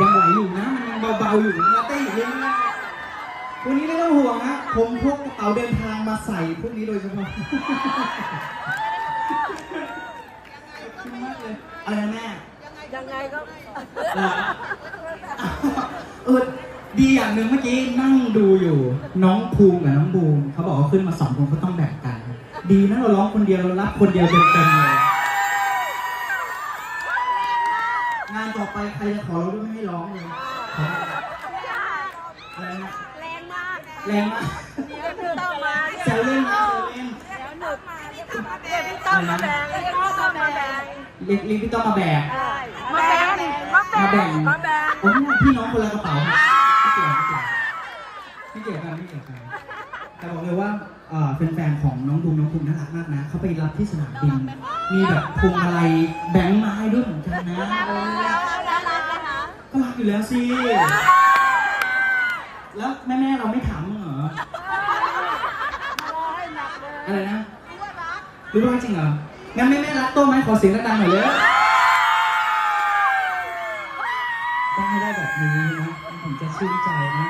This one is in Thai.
ยังไหวอยู่นะมันยังเบาๆอยู่นะเต้อยู่เรื่อยๆวันนี้ไม่ต้องห่วงนะผมพกกระเป๋าเดินทางมาใส่พวกนี้โดยเฉพาะขอบคุณมากเลยอะไรนะแม่ยังไงก็เออเออดีอย่างหนึ่งเมื่อกี้นั่งดูอยู่ น้องภูมิกับน้องบูมเขาบอกว่าขึ้นมาสองคนเขาต้องแบ่งกัน ดีนะเราร้องคนเดียวเรารับคนเดียวเต็มๆเลย งานต่อไปใครจะขอเราด้วยไม่ให้ร้องเลยอะไรนะแรงมากแรงมากเดี๋ยวหนึ่งต้องมาแซวเล่นนะแซวเล่นเดี๋ยวหนึ่งมาเดี๋ยวพี่ต้องมาแบ่งเดี๋ยวพี่ต้องมาแบ่งเรียกเรียกพี่ต้องมาแบกมาแบ่งมาแบ่งมาแบ่งผมว่าพี่น้องคนละกระเป๋าไม่เกี่ยวไม่เกี่ยวไม่เกี่ยวกันไม่เกี่ยวกันแต่บอกเลยว่าเอ่อแฟนๆของน้องบูมน้องภูมิน่ารักมากนะ เขาไปรับที่สนามบิน มีแบบพวงมาลัยแบงค์มาให้ด้วยเหมือนกันนะเออ ก็รักอยู่แล้วสิ แล้วแม่ๆเราไม่ถามเหรอ อะไรนะ รู้ว่าจริงเหรอ งั้นแม่แม่ๆรักโต้ไหมขอเสียงดังๆหน่อยเลยต้องให้ได้แบบนี้นะ ผมจะชื่นใจนะ